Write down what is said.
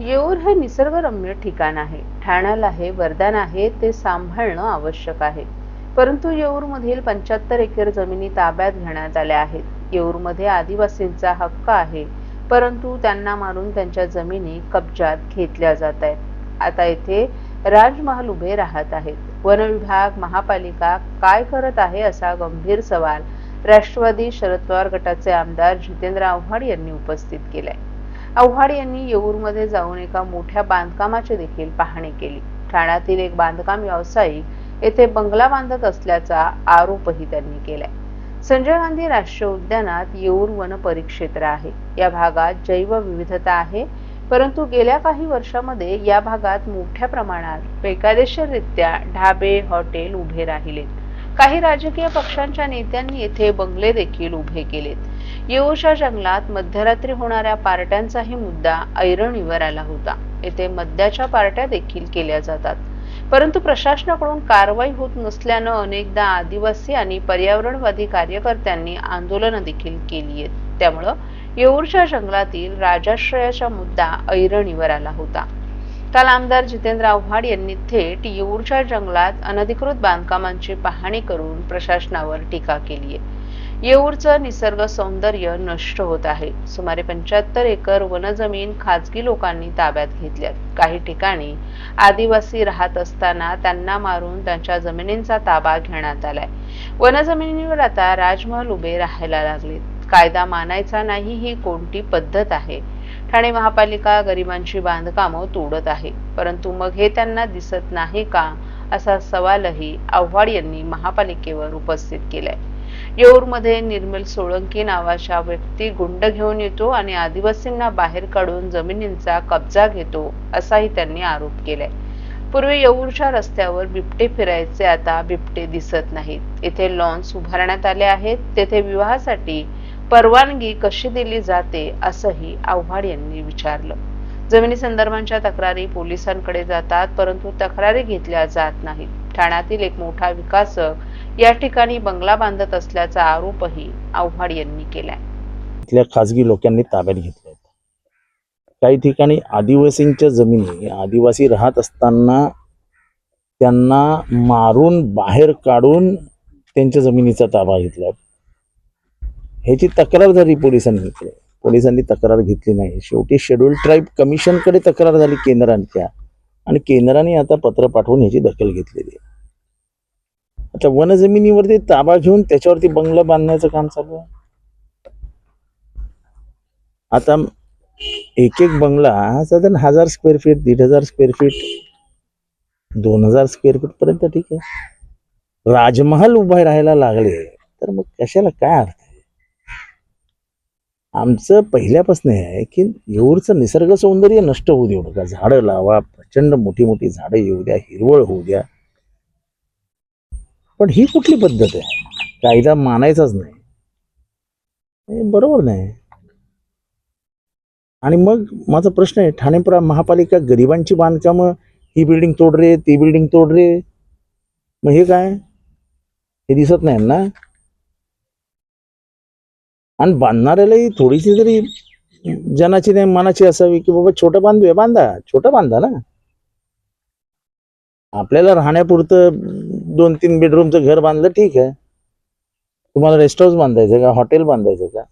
येऊर हे निसर्गरम्य ठिकाण आहे. ठाण्याला हे वरदान आहे ते सांभाळणं आवश्यक आहे. परंतु येऊरमधील पंच्याहत्तर एकर जमिनी ताब्यात घेण्यात आल्या आहेत. येऊरमध्ये आदिवासींचा हक्क आहे परंतु त्यांना मारून त्यांच्या जमिनी कब्जात घेतल्या जात आहेत. आता येथे राजमहाल उभे राहत आहेत. वन विभाग महापालिका काय करत आहे असा गंभीर सवाल राष्ट्रवादी शरद पवार गटाचे आमदार जितेंद्र आव्हाड यांनी उपस्थित केलाय. आव्हाड यांनी येऊरमध्ये जाऊन एका मोठ्या बांधकामाची देखील पाहणी केली. ठाण्यातील एक बांधकाम व्यावसायिक येथे बंगला बांधत असल्याचा आरोपही त्यांनी केलाय. संजय गांधी राष्ट्रीय उद्यानात येऊर वन परिक्षेत्र आहे. या भागात जैवविविधता आहे परंतु गेल्या काही वर्षामध्ये या भागात मोठ्या प्रमाणात बेकायदेशीररित्या ढाबे हॉटेल उभे राहिलेत. काही राजकीय पक्षांच्या नेत्यांनी येथे बंगले देखील उभे केलेत. येऊरच्या जंगलात मध्यरात्री होणाऱ्या पार्ट्यांचाही मुद्दा ऐरणीवर आला होता. येथे मद्याच्या पार्ट्या देखील केल्या जातात. परंतु प्रशासनाकडून कारवाई होत नसल्यानं अनेकदा आदिवासी आणि पर्यावरणवादी कार्यकर्त्यांनी आंदोलनं देखील केली आहेत. त्यामुळं येऊरच्या जंगलातील राजाश्रयाचा मुद्दा ऐरणीवर आला होता. काल आमदार जितेंद्र आव्हाड यांनी थेट येऊरच्या जंगलात अनधिकृत बांधकामांची पाहणी करून प्रशासनावर टीका केली आहे येऊरचं निसर्ग सौंदर्य नष्ट होत आहे. सुमारे पंच्याहत्तर एकर वनजमीन खाजगी लोकांनी ताब्यात घेतल्यात. काही ठिकाणी आदिवासी राहत असताना त्यांना मारून त्यांच्या जमिनींचा ताबा घेण्यात आलाय. वनजमिनीवर आता राजमहल उभे राहायला लागले कायदा मानायचा नाही ही कोणती पद्धत आहे? ठाणे महापालिका गरिबांची बांधकामं तोडत आहे. परंतु मग हे त्यांना दिसत नाही का? असा सवालही आव्हाड यांनी महापालिकेवर उपस्थित केलाय. येऊरमध्ये निर्मल सोळंकी नावाच्या व्यक्ती गुंड घेऊन येतो आणि आदिवासींना बाहेर काढून जमिनींचा कब्जा घेतो असाही त्यांनी आरोप केलाय. पूर्वी येऊरच्या रस्त्यावर बिबटे फिरायचे आता बिबटे दिसत नाहीत. येथे लॉन्स उभारण्यात आले आहेत. तेथे विवाहासाठी परवानगी कशी दिली जाते असंही आव्हाड यांनी विचारलं. जमिनी संदर्भांच्या तक्रारी पोलिसांकडे जातात परंतु तक्रारी घेतल्या जात नाहीत. ठाण्यातील एक मोठा विकासक या ठिकाणी बंगला बांधत असल्याचा आरोपही आव्हाड यांनी केलाय. इथल्या खाजगी लोकांनी ताब्यात घेतल्या. आहेत काही ठिकाणी आदिवासींच्या जमिनी आदिवासी राहत असताना त्यांना मारून बाहेर काढून त्यांच्या जमिनीचा ताबा घेतला ह्याची तक्रार झाली पोलिसांनी. पोलिसांनी तक्रार घेतली नाही. शेवटी शेड्यूल ट्राईब कमिशनकडे तक्रार झाली केंद्रांच्या. आणि केंद्राने आता पत्र पाठवून ह्याची दखल घेतलेली आहे. आता वनजमिनीवरती ताबा घेऊन त्याच्यावरती बंगला बांधण्याचं काम चालू आहे. आता एक एक बंगला हा साधारण हजार स्क्वेअर फीट दीड हजार स्क्वेअर फीट दोन हजार स्क्वेअर फीट पर्यंत ठीक आहे. राजमहाल उभे राहायला लागले. तर मग कशाला? काय अर्थ? आमचं पहिल्यापासून हे आहे की येऊरचं निसर्ग सौंदर्य नष्ट होऊ देऊ नका. झाडं लावा प्रचंड मोठी मोठी झाडं येऊ द्या हिरवळ होऊ द्या. पण ही कुठली पद्धत आहे? कायदा मानायचाच नाही. बरोबर नाही. आणि मग माझा प्रश्न आहे ठाणेपुरा महापालिका गरिबांची बांधकामं ही बिल्डिंग तोड रे ती बिल्डिंग तोड रे. मग हे काय? हे दिसत नाही ना? आणि बांधणाऱ्यालाही थोडीशी तरी जनाची नाही मनाची असावी की बाबा छोटं बांधूया बांधा. छोटं बांधा ना. आपल्याला राहण्यापुरतं दोन तीन बेडरूमचं घर बांधलं ठीक आहे. तुम्हाला रेस्ट हाऊस बांधायचं का हॉटेल बांधायचं का?